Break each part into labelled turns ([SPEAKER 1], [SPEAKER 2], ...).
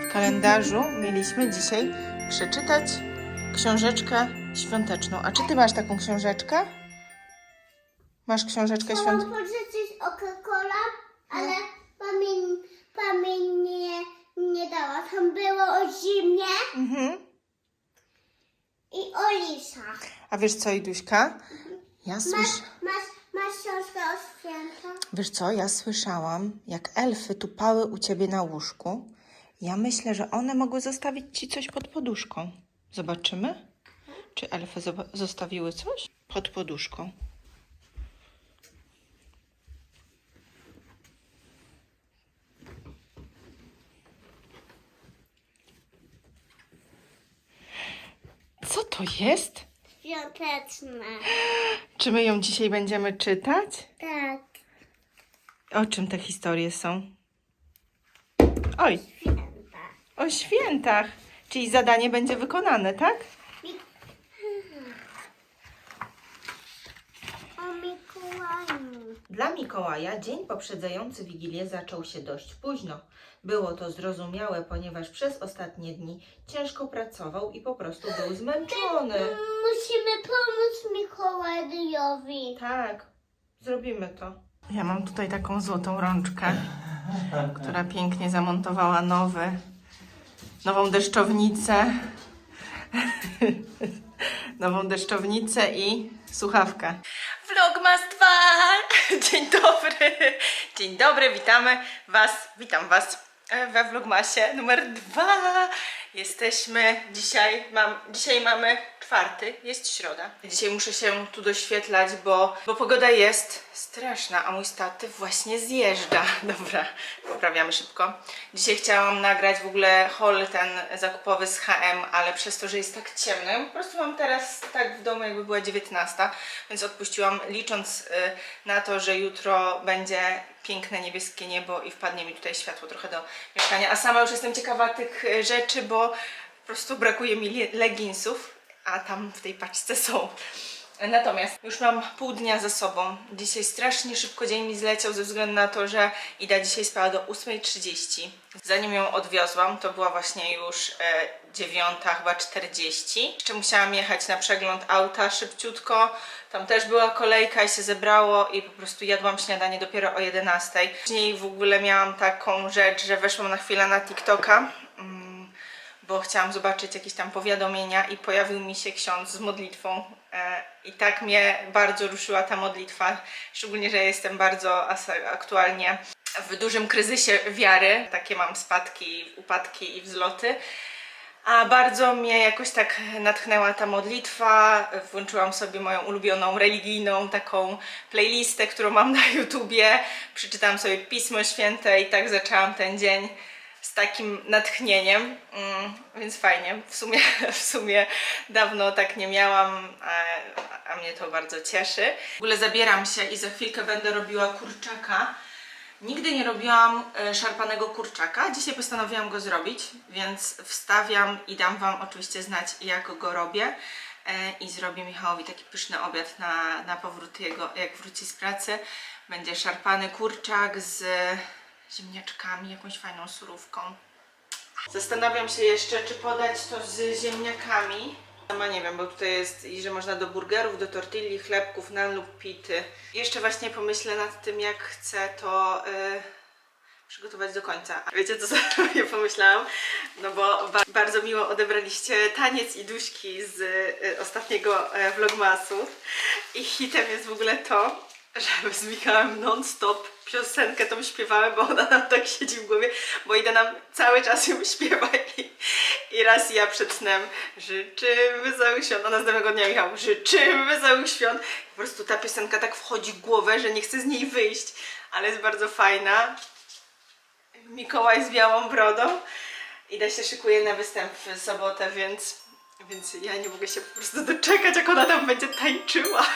[SPEAKER 1] W kalendarzu mieliśmy dzisiaj przeczytać książeczkę świąteczną. A czy ty masz taką książeczkę? Masz książeczkę
[SPEAKER 2] Chciałam
[SPEAKER 1] świąteczną?
[SPEAKER 2] pożyczyć Coca-Cola, ale pamięć, pamięć nie, nie dała. Tam było o zimie
[SPEAKER 1] Mhm.
[SPEAKER 2] i o lisach.
[SPEAKER 1] A wiesz co, Iduśka? Ja
[SPEAKER 2] Masz,
[SPEAKER 1] słysz...
[SPEAKER 2] masz, masz książkę o?
[SPEAKER 1] Wiesz co, ja słyszałam, jak elfy tupały u ciebie na łóżku. Ja myślę, że one mogły zostawić ci coś pod poduszką. Zobaczymy, czy elfy zoba- zostawiły coś pod poduszką. Co to jest?
[SPEAKER 2] Świąteczne.
[SPEAKER 1] Czy my ją dzisiaj będziemy czytać?
[SPEAKER 2] Tak.
[SPEAKER 1] O czym te historie są? Oj,
[SPEAKER 2] Święta.
[SPEAKER 1] o świętach. Czyli zadanie będzie wykonane, tak?
[SPEAKER 2] O Mikołaju.
[SPEAKER 1] Dla Mikołaja dzień poprzedzający Wigilię zaczął się dość późno. Było to zrozumiałe, ponieważ przez ostatnie dni ciężko pracował i po prostu był zmęczony.
[SPEAKER 2] Musimy pomóc Mikołajowi.
[SPEAKER 1] Tak, zrobimy to. Ja mam tutaj taką złotą rączkę, która pięknie zamontowała nowy, nową deszczownicę. Nową deszczownicę i słuchawkę. Vlogmas 2! Dzień dobry! Dzień dobry, witamy Was, witam Was e, we Vlogmasie numer 2. Jesteśmy dzisiaj, mam, dzisiaj mamy czwarty, jest środa. Dzisiaj muszę się tu doświetlać, bo, bo pogoda jest straszna, a mój statyw właśnie zjeżdża. Dobra, poprawiamy szybko. Dzisiaj chciałam nagrać w ogóle haul ten zakupowy z H&M, ale przez to, że jest tak ciemno, ja po prostu mam teraz tak w domu jakby była 19, więc odpuściłam licząc y, na to, że jutro będzie piękne niebieskie niebo i wpadnie mi tutaj światło trochę do mieszkania. A sama już jestem ciekawa tych y, rzeczy, bo po prostu brakuje mi le- leginsów, a tam w tej paczce są. Natomiast już mam pół dnia za sobą. Dzisiaj strasznie szybko dzień mi zleciał ze względu na to, że Ida dzisiaj spała do 8.30. Zanim ją odwiozłam, to była właśnie już e, 9, chyba 40. Jeszcze musiałam jechać na przegląd auta szybciutko. Tam też była kolejka i się zebrało i po prostu jadłam śniadanie dopiero o 11. Później w ogóle miałam taką rzecz, że weszłam na chwilę na TikToka. Bo chciałam zobaczyć jakieś tam powiadomienia i pojawił mi się ksiądz z modlitwą e, i tak mnie bardzo ruszyła ta modlitwa, szczególnie, że jestem bardzo aktualnie w dużym kryzysie wiary, takie mam spadki, upadki i wzloty. A bardzo mnie jakoś tak natchnęła ta modlitwa. Włączyłam sobie moją ulubioną religijną taką playlistę, którą mam na YouTubie. Przeczytałam sobie Pismo Święte i tak zaczęłam ten dzień z takim natchnieniem, mm, więc fajnie. W sumie, w sumie dawno tak nie miałam, a, a mnie to bardzo cieszy. W ogóle zabieram się i za chwilkę będę robiła kurczaka. Nigdy nie robiłam e, szarpanego kurczaka. Dzisiaj postanowiłam go zrobić, więc wstawiam i dam Wam oczywiście znać, jak go robię. E, I zrobię Michałowi taki pyszny obiad na, na powrót jego, jak wróci z pracy. Będzie szarpany kurczak z ziemniaczkami, jakąś fajną surówką. Zastanawiam się jeszcze, czy podać to z ziemniakami. Sama nie wiem, bo tutaj jest i że można do burgerów, do tortilli, chlebków, nan lub pity. Jeszcze właśnie pomyślę nad tym, jak chcę to y, przygotować do końca. A Wiecie, co sobie pomyślałam? No bo ba- bardzo miło odebraliście taniec i duśki z y, ostatniego e, vlogmasu. I hitem jest w ogóle to, że z Michałem non-stop piosenkę tą śpiewamy, bo ona nam tak siedzi w głowie, bo Ida nam cały czas ją śpiewa i, i raz ja przed snem życzymy wesołych świąt, a następnego dnia Michał życzymy wesołych świąt. Po prostu ta piosenka tak wchodzi w głowę, że nie chcę z niej wyjść, ale jest bardzo fajna. Mikołaj z białą brodą. Ida się szykuje na występ w sobotę, więc, więc ja nie mogę się po prostu doczekać, jak ona tam będzie tańczyła.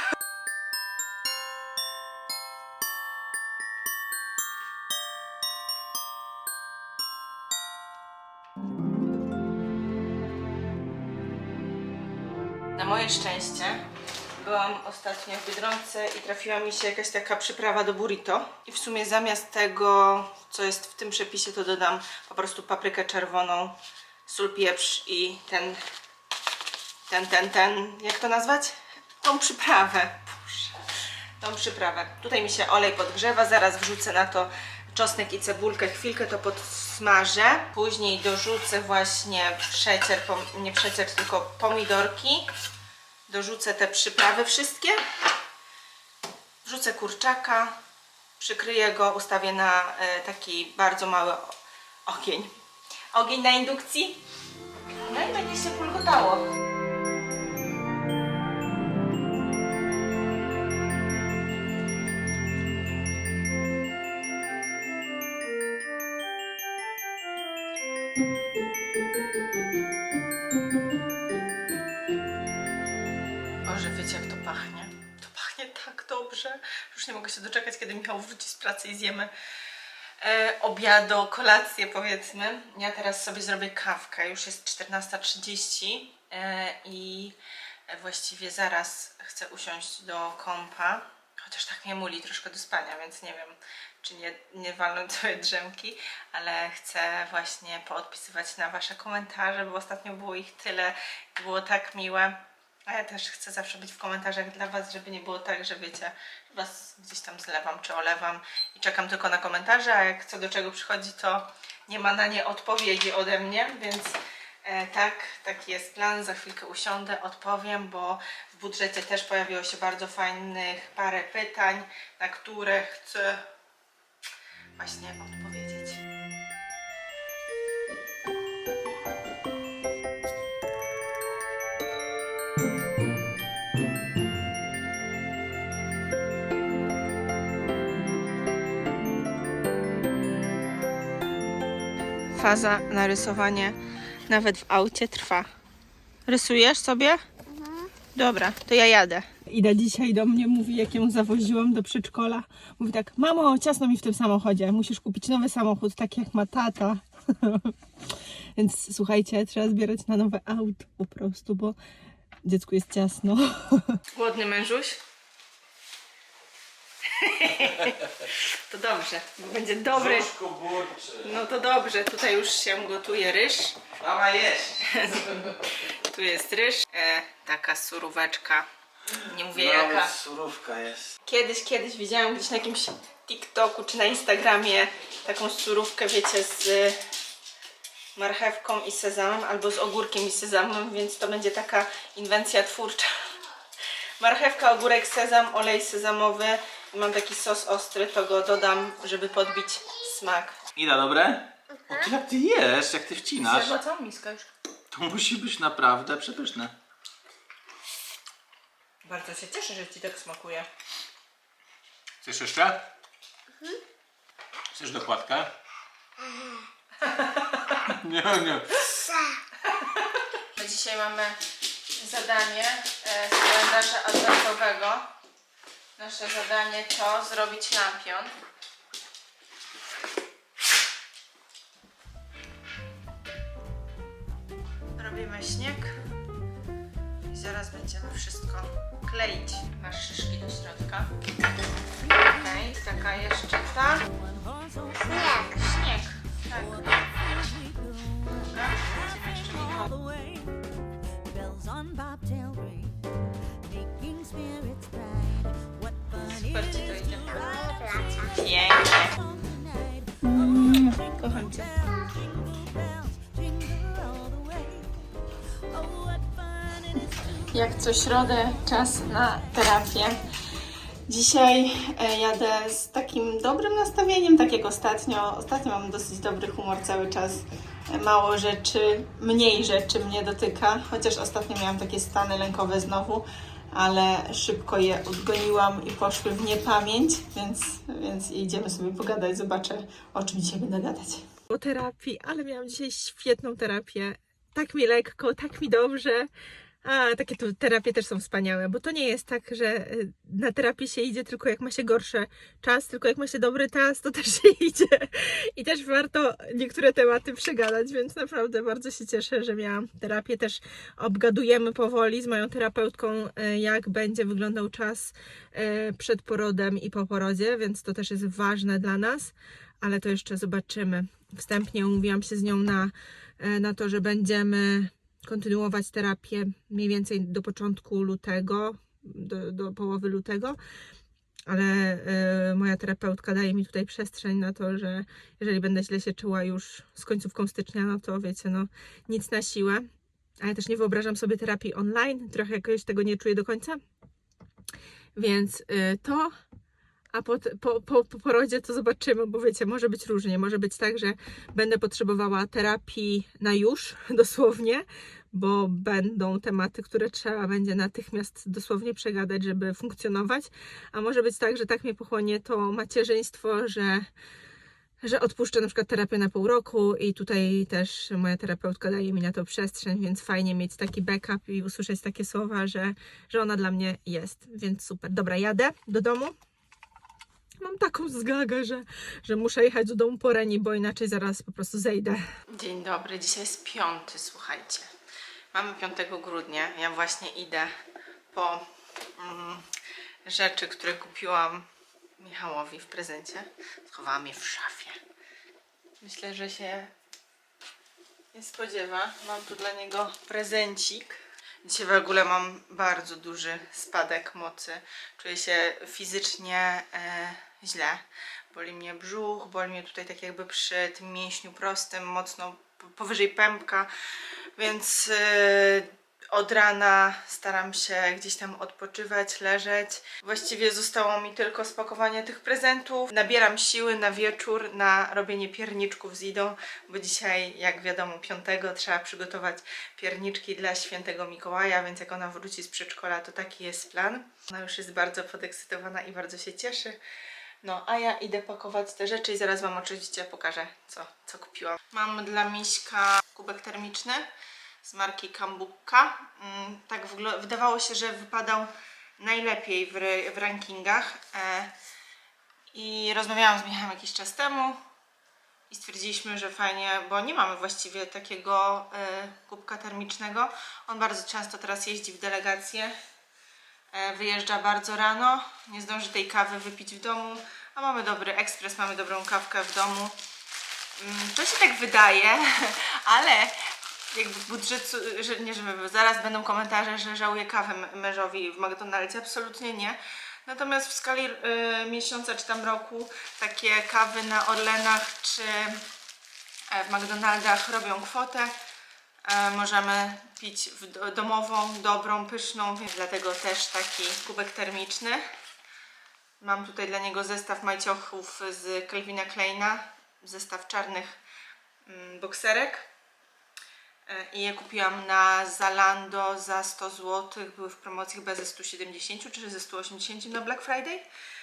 [SPEAKER 1] Moje szczęście Byłam ostatnio w Biedronce i trafiła mi się jakaś taka przyprawa do burrito. I w sumie zamiast tego, co jest w tym przepisie, to dodam po prostu paprykę czerwoną, sól, pieprz i ten, ten, ten, ten, jak to nazwać? Tą przyprawę. Boże. Tą przyprawę. Tutaj mi się olej podgrzewa, zaraz wrzucę na to czosnek i cebulkę, chwilkę to podsmażę. Później dorzucę właśnie przecier, nie przecier, tylko pomidorki. Dorzucę te przyprawy wszystkie. Wrzucę kurczaka, przykryję go, ustawię na e, taki bardzo mały ogień. Ogień na indukcji. No i będzie się pulgotało. Boże, wiecie jak to pachnie? To pachnie tak dobrze. Już nie mogę się doczekać, kiedy Michał wróci z pracy i zjemy e, obiado, kolację powiedzmy. Ja teraz sobie zrobię kawkę. Już jest 14.30 e, i właściwie zaraz chcę usiąść do kąpa. Chociaż tak mnie muli troszkę do spania, więc nie wiem, czy nie, nie walnąć sobie drzemki, ale chcę właśnie poodpisywać na Wasze komentarze, bo ostatnio było ich tyle, było tak miłe. A ja też chcę zawsze być w komentarzach dla Was, żeby nie było tak, że wiecie, Was gdzieś tam zlewam czy olewam i czekam tylko na komentarze, a jak co do czego przychodzi, to nie ma na nie odpowiedzi ode mnie, więc e, tak, taki jest plan. Za chwilkę usiądę, odpowiem, bo w budżecie też pojawiło się bardzo fajnych parę pytań, na które chcę właśnie odpowiedzieć. Faza narysowanie nawet w aucie trwa. Rysujesz sobie? Dobra, to ja jadę. Ida dzisiaj do mnie mówi, jak ją zawoziłam do przedszkola. Mówi tak, mamo, ciasno mi w tym samochodzie. Musisz kupić nowy samochód, tak jak ma tata. Więc słuchajcie, trzeba zbierać na nowe auto po prostu, bo dziecku jest ciasno. Głodny mężuś? to dobrze, bo będzie dobry.
[SPEAKER 3] Brzuszku burczy.
[SPEAKER 1] No to dobrze, tutaj już się gotuje ryż.
[SPEAKER 3] Mama jest.
[SPEAKER 1] Tu jest ryż. E, taka suróweczka. Nie mówię
[SPEAKER 3] Znowu
[SPEAKER 1] jaka.
[SPEAKER 3] surówka jest.
[SPEAKER 1] Kiedyś, kiedyś widziałam gdzieś na jakimś TikToku czy na Instagramie taką surówkę, wiecie, z marchewką i sezamem albo z ogórkiem i sezamem, więc to będzie taka inwencja twórcza. Marchewka, ogórek, sezam, olej sezamowy. Mam taki sos ostry, to go dodam, żeby podbić smak.
[SPEAKER 3] Ida, dobre? O, ty jak ty jesz, jak ty wcinasz,
[SPEAKER 1] Zjadła całą miskę już.
[SPEAKER 3] to musi być naprawdę przepyszne.
[SPEAKER 1] Bardzo się cieszę, że Ci tak smakuje.
[SPEAKER 3] Chcesz jeszcze? Chcesz dokładkę? Nie, nie.
[SPEAKER 1] My dzisiaj mamy zadanie e, z kalendarza adwentowego. Nasze zadanie to zrobić lampion. Robimy śnieg i zaraz będziemy wszystko kleić. Masz szyszki do środka. Okej, taka jeszcze ta.
[SPEAKER 2] Nie.
[SPEAKER 1] Śnieg. Tak. Dobra, będziemy jeszcze Michał
[SPEAKER 4] fun it is to
[SPEAKER 1] Jak co środę, czas na terapię. Dzisiaj e, jadę z takim dobrym nastawieniem, tak jak ostatnio. Ostatnio mam dosyć dobry humor cały czas. Mało rzeczy, mniej rzeczy mnie dotyka, chociaż ostatnio miałam takie stany lękowe znowu, ale szybko je odgoniłam i poszły w niepamięć, więc, więc idziemy sobie pogadać. Zobaczę, o czym dzisiaj będę gadać. O terapii, ale miałam dzisiaj świetną terapię. Tak mi lekko, tak mi dobrze. A, takie tu terapie też są wspaniałe, bo to nie jest tak, że y, na terapię się idzie tylko jak ma się gorszy czas, tylko jak ma się dobry czas, to też się idzie. I też warto niektóre tematy przegadać, więc naprawdę bardzo się cieszę, że miałam terapię. Też obgadujemy powoli z moją terapeutką, y, jak będzie wyglądał czas y, przed porodem i po porodzie, więc to też jest ważne dla nas, ale to jeszcze zobaczymy. Wstępnie umówiłam się z nią na, na to, że będziemy kontynuować terapię mniej więcej do początku lutego, do, do połowy lutego, ale y, moja terapeutka daje mi tutaj przestrzeń na to, że jeżeli będę źle się czuła już z końcówką stycznia, no to wiecie, no nic na siłę. Ale też nie wyobrażam sobie terapii online, trochę jakoś tego nie czuję do końca. Więc y, to, a po, po, po, po porodzie to zobaczymy, bo wiecie, może być różnie. Może być tak, że będę potrzebowała terapii na już, dosłownie, bo będą tematy, które trzeba będzie natychmiast dosłownie przegadać, żeby funkcjonować. A może być tak, że tak mnie pochłonie to macierzyństwo, że, że odpuszczę na przykład terapię na pół roku i tutaj też moja terapeutka daje mi na to przestrzeń, więc fajnie mieć taki backup i usłyszeć takie słowa, że, że ona dla mnie jest, więc super. Dobra, jadę do domu. Mam taką zgagę, że, że muszę jechać do domu po Reni, bo inaczej zaraz po prostu zejdę. Dzień dobry, dzisiaj jest piąty, słuchajcie. Mamy 5 grudnia. Ja właśnie idę po mm, rzeczy, które kupiłam Michałowi w prezencie. Schowałam je w szafie. Myślę, że się nie spodziewa. Mam tu dla niego prezencik. Dzisiaj w ogóle mam bardzo duży spadek mocy. Czuję się fizycznie e, źle. Boli mnie brzuch, boli mnie tutaj tak jakby przy tym mięśniu prostym, mocno powyżej pępka, więc e, od rana staram się gdzieś tam odpoczywać, leżeć. Właściwie zostało mi tylko spakowanie tych prezentów. Nabieram siły na wieczór na robienie pierniczków z Idą, bo dzisiaj, jak wiadomo, 5 trzeba przygotować pierniczki dla świętego Mikołaja, więc jak ona wróci z przedszkola, to taki jest plan. Ona już jest bardzo podekscytowana i bardzo się cieszy. No, a ja idę pakować te rzeczy i zaraz Wam oczywiście pokażę, co, co kupiłam. Mam dla Miśka kubek termiczny z marki Kambuka. Mm, tak wydawało się, że wypadał najlepiej w, w rankingach. E, I rozmawiałam z Michałem jakiś czas temu i stwierdziliśmy, że fajnie, bo nie mamy właściwie takiego e, kubka termicznego. On bardzo często teraz jeździ w delegację E, wyjeżdża bardzo rano, nie zdąży tej kawy wypić w domu, a mamy dobry ekspres, mamy dobrą kawkę w domu. Mm, To się tak wydaje, ale jakby budżet, że nie, że zaraz będą komentarze, że żałuję kawy mężowi w McDonaldzie, absolutnie nie. Natomiast w skali y, miesiąca czy tam roku takie kawy na Orlenach czy e, w McDonaldach robią kwotę. Możemy pić domową, dobrą, pyszną, dlatego też taki kubek termiczny. Mam tutaj dla niego zestaw majciochów z Calvina Kleina, zestaw czarnych mm, bokserek. E, I je kupiłam na Zalando za 100 zł. Były w promocji chyba ze 170 czy ze 180 na Black Friday.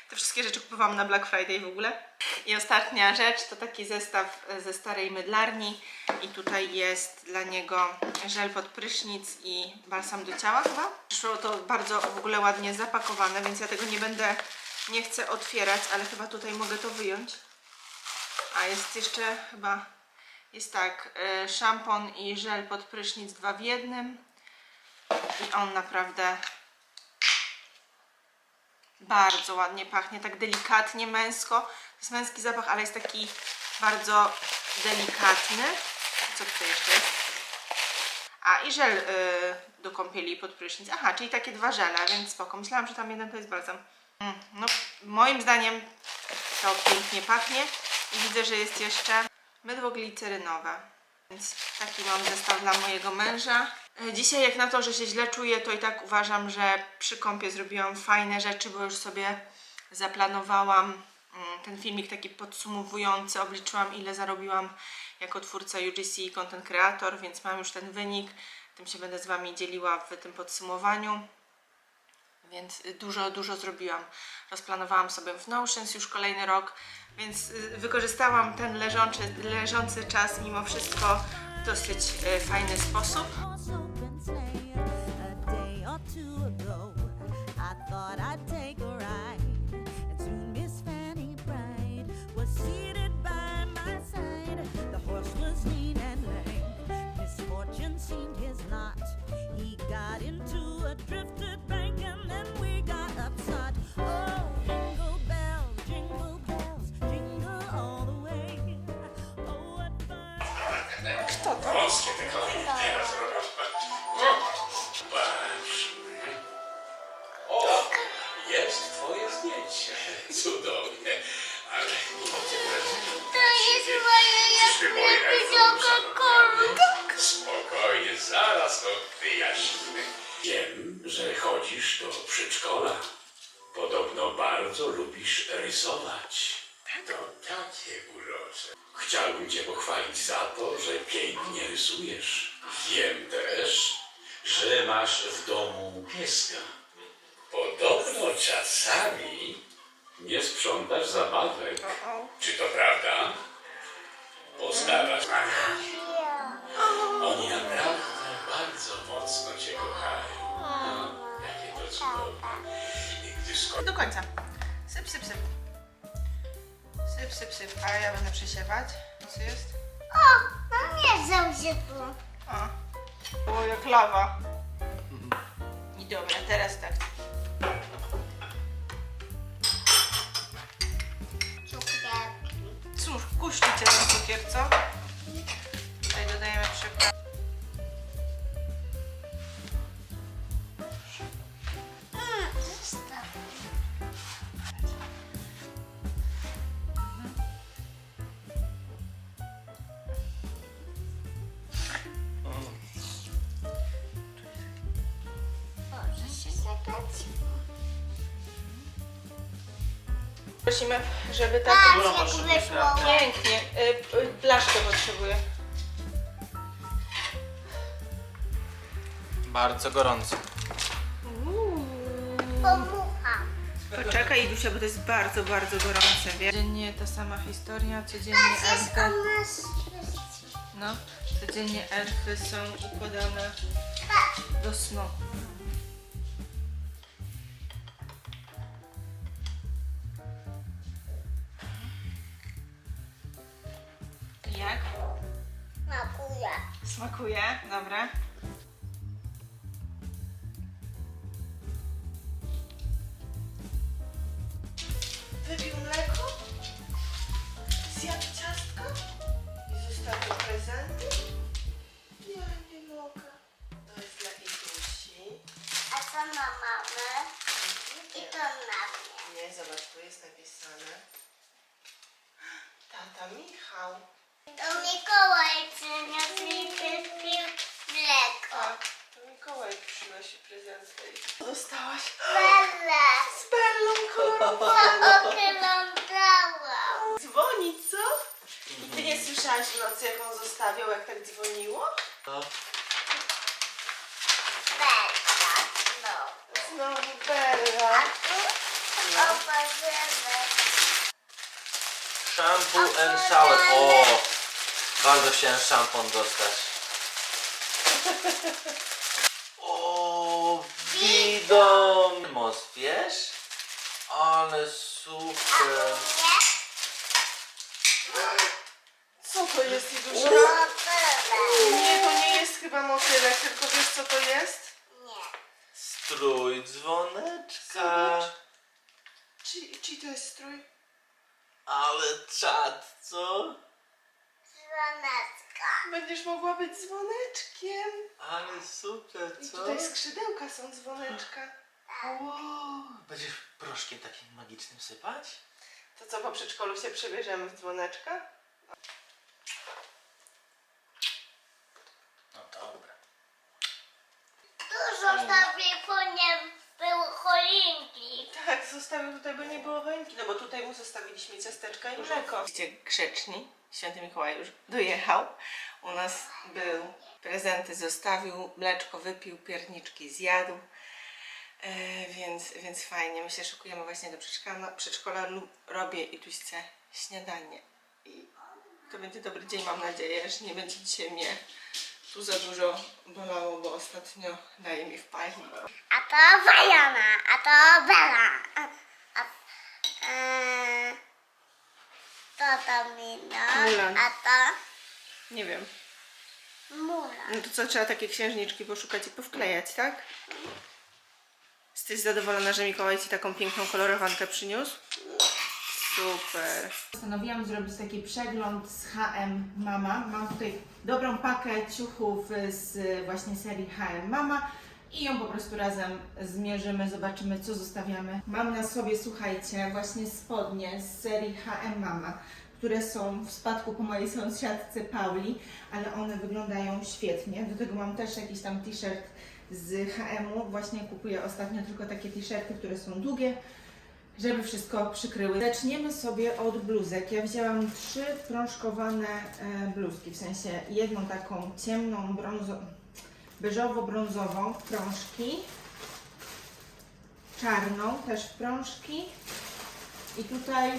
[SPEAKER 1] Te wszystkie rzeczy kupowałam na Black Friday w ogóle. I ostatnia rzecz to taki zestaw e, ze starej mydlarni. I tutaj jest dla niego żel pod prysznic i balsam do ciała chyba. Przyszło to bardzo w ogóle ładnie zapakowane, więc ja tego nie będę, nie chcę otwierać, ale chyba tutaj mogę to wyjąć. A jest jeszcze chyba, jest tak, e, szampon i żel pod prysznic dwa w jednym. I on naprawdę bardzo ładnie pachnie, tak delikatnie męsko. To jest męski zapach, ale jest taki bardzo delikatny. Co tutaj jeszcze jest? A i żel y, do kąpieli pod prysznic. Aha, czyli takie dwa żele, więc spoko. Myślałam, że tam jeden to jest balsam. Mm, no, moim zdaniem to pięknie pachnie. I widzę, że jest jeszcze mydło glicerynowe. Więc taki mam zestaw dla mojego męża. E, Dzisiaj jak na to, że się źle czuję, to i tak uważam, że przy kąpie zrobiłam fajne rzeczy, bo już sobie zaplanowałam mm, ten filmik taki podsumowujący, obliczyłam ile zarobiłam jako twórca UGC i content creator, więc mam już ten wynik. Tym się będę z Wami dzieliła w tym podsumowaniu. Więc y, dużo, dużo zrobiłam. Rozplanowałam sobie w Notions już kolejny rok, więc y, wykorzystałam ten leżący, leżący czas mimo wszystko w dosyć y, fajny sposób.
[SPEAKER 5] 来たと。Czasami nie sprzątasz zabawek. Czy to prawda? Postarasz się. Oni naprawdę bardzo mocno cię kochają. No, jakie to cudowne. I gdy sko-
[SPEAKER 1] do końca. Syp, syp, syp. Syp, syp, syp. A ja będę przesiewać. Co jest?
[SPEAKER 2] O, no nie znam się tu.
[SPEAKER 1] O, o jak lawa. I dobra, teraz tak. Cóż, kuśnicie ten cukier, co? Tutaj dodajemy przypraw. Prosimy, żeby tak
[SPEAKER 2] Patrz, jak wyszło.
[SPEAKER 1] pięknie. Y, y, blaszkę potrzebuję.
[SPEAKER 3] Bardzo gorąco.
[SPEAKER 2] Pomucham.
[SPEAKER 1] Poczekaj, Idusia, bo to jest bardzo, bardzo gorące, wiesz? Codziennie ta sama historia, codziennie
[SPEAKER 2] Jest
[SPEAKER 1] elfy,
[SPEAKER 2] o nas
[SPEAKER 1] no, codziennie elfy są układane do snu.
[SPEAKER 2] Smakuje,
[SPEAKER 1] dobra. Wypił mleko? Zjadł ciastko? I zostawił prezenty? Ja nie mogę. To jest dla Igusi.
[SPEAKER 2] A co na mamę? I to na mnie.
[SPEAKER 1] Nie, zobacz, tu jest napisane. Tata Michał.
[SPEAKER 2] To Mikołaj przyniósł mi wypił mleko.
[SPEAKER 1] Tak, to Mikołaj przynosi prezenty. Dostałaś
[SPEAKER 2] Bella.
[SPEAKER 1] z Bellą kolorową.
[SPEAKER 2] Oglądałam?
[SPEAKER 1] Dzwoni, co? I ty nie słyszałaś w nocy, jak on zostawiał, jak tak dzwoniło?
[SPEAKER 2] Bella. No.
[SPEAKER 1] Znowu
[SPEAKER 2] A
[SPEAKER 1] Bella.
[SPEAKER 2] tu opatrzymy.
[SPEAKER 3] Shampoo and shower. O! Bardzo chciałem szampon dostać. O, widom! Most, wiesz? Ale super.
[SPEAKER 1] Co to jest, Idusia? Nie, to nie jest chyba motylek, tylko wiesz co to jest?
[SPEAKER 2] Nie.
[SPEAKER 3] Strój dzwoneczka.
[SPEAKER 1] Zobacz. Czy, czy to jest strój?
[SPEAKER 3] Ale czad, co?
[SPEAKER 2] Dzwoneczka.
[SPEAKER 1] Będziesz mogła być dzwoneczkiem.
[SPEAKER 3] Ale super,
[SPEAKER 1] I
[SPEAKER 3] co?
[SPEAKER 1] tutaj skrzydełka są dzwoneczka.
[SPEAKER 3] Wow. Będziesz proszkiem takim magicznym sypać?
[SPEAKER 1] To co, po przedszkolu się przebierzemy w dzwoneczka?
[SPEAKER 3] No dobra.
[SPEAKER 2] Tu zostawię po nie były choinki.
[SPEAKER 1] Tak, zostawił tutaj, bo nie było wędki, no bo tutaj mu zostawiliśmy ciasteczka i mleko. Jesteście grzeczni, święty Mikołaj już dojechał. U nas był, prezenty zostawił, mleczko wypił, pierniczki zjadł. E, więc, więc fajnie, my się szykujemy właśnie do przedszkola, przedszkola lub robię i tuśce śniadanie. I to będzie dobry dzień, mam nadzieję, że nie będzie dzisiaj mnie tu za dużo bolało, bo ostatnio daje mi wpalnik.
[SPEAKER 2] A to Wajana, a to Bela. A, a, e, to
[SPEAKER 1] Mulan.
[SPEAKER 2] a to
[SPEAKER 1] Nie wiem.
[SPEAKER 2] Mula.
[SPEAKER 1] No to co, trzeba takie księżniczki poszukać i powklejać, tak? Jesteś zadowolona, że Mikołaj Ci taką piękną kolorowankę przyniósł? Super. Postanowiłam zrobić taki przegląd z H&M Mama. Mam tutaj dobrą pakę ciuchów z właśnie serii H&M Mama i ją po prostu razem zmierzymy, zobaczymy co zostawiamy. Mam na sobie, słuchajcie, właśnie spodnie z serii H&M Mama, które są w spadku po mojej sąsiadce Pauli, ale one wyglądają świetnie. Do tego mam też jakiś tam t-shirt z H&M-u. Właśnie kupuję ostatnio tylko takie t-shirty, które są długie, żeby wszystko przykryły. Zaczniemy sobie od bluzek. Ja wzięłam trzy prążkowane e, bluzki, w sensie jedną taką ciemną, brązo, beżowo-brązową w prążki, czarną też w prążki i tutaj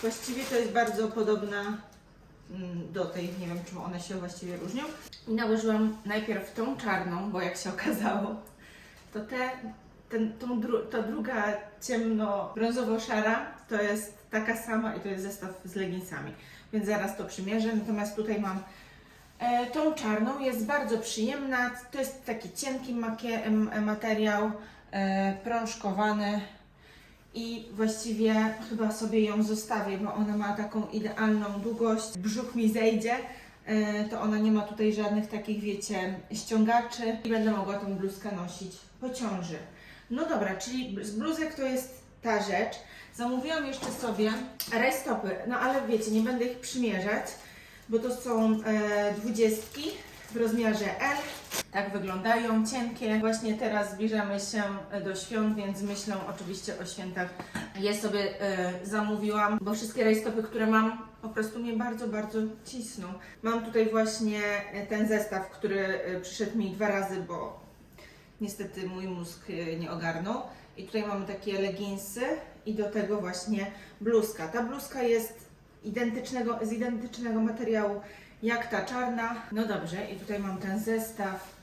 [SPEAKER 1] właściwie to jest bardzo podobna mm, do tej, nie wiem czym one się właściwie różnią. I nałożyłam najpierw tą czarną, bo jak się okazało, to te, ten, tą dru, ta druga ciemno-brązowo-szara to jest taka sama i to jest zestaw z leginsami. Więc zaraz to przymierzę. Natomiast tutaj mam tą czarną, jest bardzo przyjemna. To jest taki cienki materiał, e, prążkowany. I właściwie chyba sobie ją zostawię, bo ona ma taką idealną długość. Brzuch mi zejdzie, e, to ona nie ma tutaj żadnych takich, wiecie, ściągaczy i będę mogła tą bluzkę nosić po ciąży. No dobra, czyli z bluzek to jest ta rzecz. Zamówiłam jeszcze sobie rajstopy, no ale wiecie, nie będę ich przymierzać, bo to są e, dwudziestki w rozmiarze L. Tak wyglądają, cienkie. Właśnie teraz zbliżamy się do świąt, więc myślę oczywiście o świętach. Je sobie e, zamówiłam, bo wszystkie rajstopy, które mam, po prostu mnie bardzo, bardzo cisną. Mam tutaj właśnie e, ten zestaw, który e, przyszedł mi dwa razy, bo niestety mój mózg e, nie ogarnął. I tutaj mamy takie leginsy i do tego właśnie bluzka. Ta bluzka jest identycznego, z identycznego materiału jak ta czarna. No dobrze, i tutaj mam ten zestaw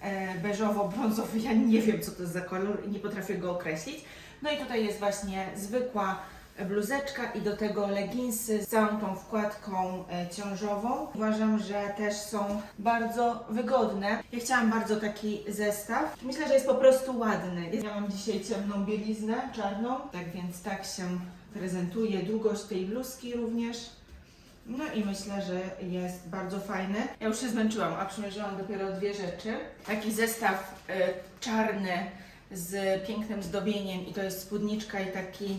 [SPEAKER 1] e, beżowo-brązowy. Ja nie wiem, co to jest za kolor i nie potrafię go określić. No i tutaj jest właśnie zwykła bluzeczka i do tego leginsy z całą tą wkładką e, ciążową. Uważam, że też są bardzo wygodne. Ja chciałam bardzo taki zestaw. Myślę, że jest po prostu ładny. Ja mam dzisiaj ciemną bieliznę, czarną, tak więc tak się prezentuje długość tej bluzki również. No i myślę, że jest bardzo fajny. Ja już się zmęczyłam, a przymierzyłam dopiero dwie rzeczy. Taki zestaw y, czarny z pięknym zdobieniem i to jest spódniczka i taki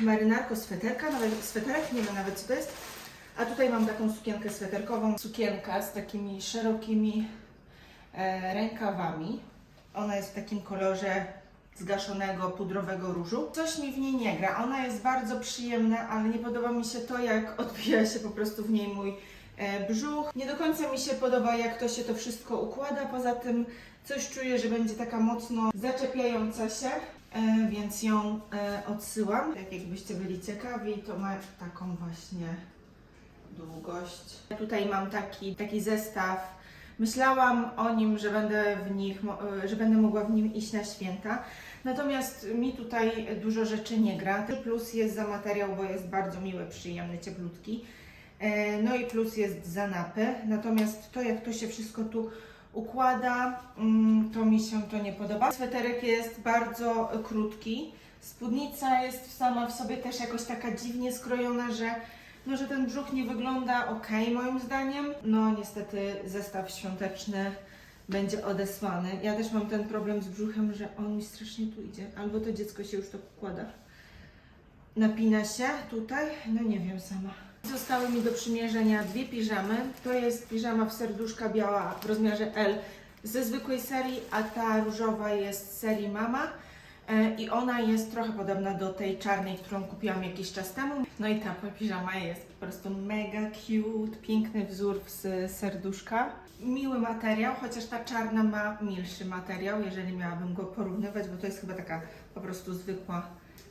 [SPEAKER 1] marynarko sweterka, nawet sweterek, nie wiem nawet co to jest. A tutaj mam taką sukienkę sweterkową, sukienka z takimi szerokimi e, rękawami. Ona jest w takim kolorze zgaszonego pudrowego różu. Coś mi w niej nie gra. Ona jest bardzo przyjemna, ale nie podoba mi się to, jak odbija się po prostu w niej mój e, brzuch. Nie do końca mi się podoba, jak to się to wszystko układa. Poza tym coś czuję, że będzie taka mocno zaczepiająca się. E, więc ją e, odsyłam. Tak jakbyście byli ciekawi, to ma taką właśnie długość. Tutaj mam taki, taki zestaw. Myślałam o nim, że będę w nich, że będę mogła w nim iść na święta. Natomiast mi tutaj dużo rzeczy nie gra. Plus jest za materiał, bo jest bardzo miły, przyjemny, cieplutki. E, No i plus jest za napy. Natomiast to, jak to się wszystko tu układa, mm, to mi się to nie podoba. Sweterek jest bardzo krótki. Spódnica jest sama w sobie też jakoś taka dziwnie skrojona, że, no, że ten brzuch nie wygląda ok moim zdaniem. No niestety zestaw świąteczny będzie odesłany. Ja też mam ten problem z brzuchem, że on mi strasznie tu idzie. Albo to dziecko się już tak układa. Napina się tutaj? No nie wiem sama. Zostały mi do przymierzenia dwie piżamy. To jest piżama w serduszka biała w rozmiarze L ze zwykłej serii, a ta różowa jest z serii Mama. E, I ona jest trochę podobna do tej czarnej, którą kupiłam jakiś czas temu. No i ta piżama jest po prostu mega cute, piękny wzór z serduszka. Miły materiał, chociaż ta czarna ma milszy materiał, jeżeli miałabym go porównywać, bo to jest chyba taka po prostu zwykła,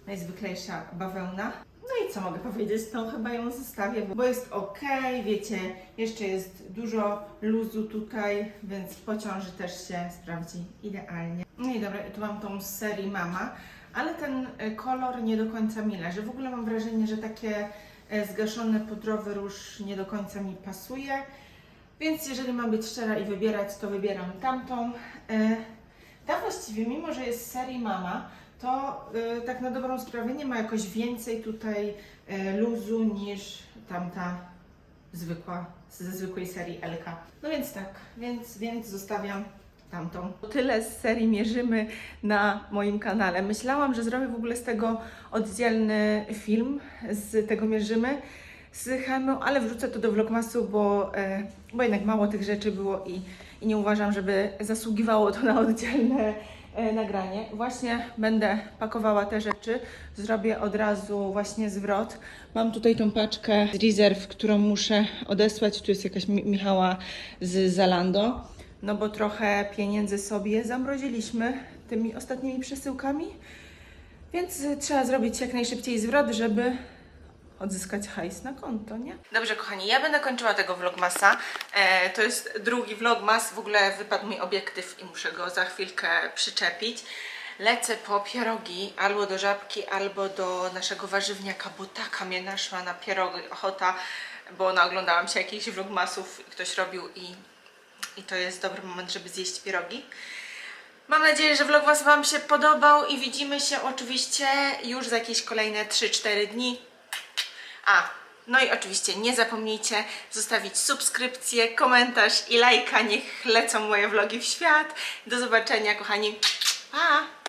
[SPEAKER 1] najzwyklejsza bawełna. No i co mogę powiedzieć? To chyba ją zostawię, bo- jest ok, wiecie, jeszcze jest dużo luzu tutaj, więc po ciąży też się sprawdzi idealnie. No i dobra, i tu mam tą z serii Mama, ale ten e, kolor nie do końca mi leży. W ogóle mam wrażenie, że takie e, zgaszone pudrowy róż nie do końca mi pasuje, więc jeżeli mam być szczera i wybierać, to wybieram tamtą. E, Ta właściwie, mimo że jest serii Mama, to tak na dobrą sprawę nie ma jakoś więcej tutaj luzu niż tamta zwykła, ze zwykłej serii LK. No więc tak, więc, więc zostawiam tamtą. Tyle z serii mierzymy na moim kanale. Myślałam, że zrobię w ogóle z tego oddzielny film, z tego mierzymy z Hemą, ale wrzucę to do vlogmasu, bo, e, bo jednak mało tych rzeczy było i, i nie uważam, żeby zasługiwało to na oddzielne e, nagranie. Właśnie będę pakowała te rzeczy, zrobię od razu właśnie zwrot. Mam tutaj tą paczkę z rezerw, którą muszę odesłać. Tu jest jakaś Mi- Michała z Zalando. No bo trochę pieniędzy sobie zamroziliśmy tymi ostatnimi przesyłkami, więc trzeba zrobić jak najszybciej zwrot, żeby odzyskać hajs na konto, nie? Dobrze, kochani, ja będę kończyła tego vlogmasa. E, to jest drugi vlogmas, w ogóle wypadł mi obiektyw i muszę go za chwilkę przyczepić. Lecę po pierogi albo do żabki, albo do naszego warzywniaka, bo taka mnie naszła na pierogi ochota, bo naoglądałam się jakichś vlogmasów ktoś robił i, i to jest dobry moment, żeby zjeść pierogi. Mam nadzieję, że vlogmas Wam się podobał i widzimy się oczywiście już za jakieś kolejne 3-4 dni. A, no i oczywiście nie zapomnijcie zostawić subskrypcję, komentarz i lajka. Niech lecą moje vlogi w świat. Do zobaczenia, kochani. Pa!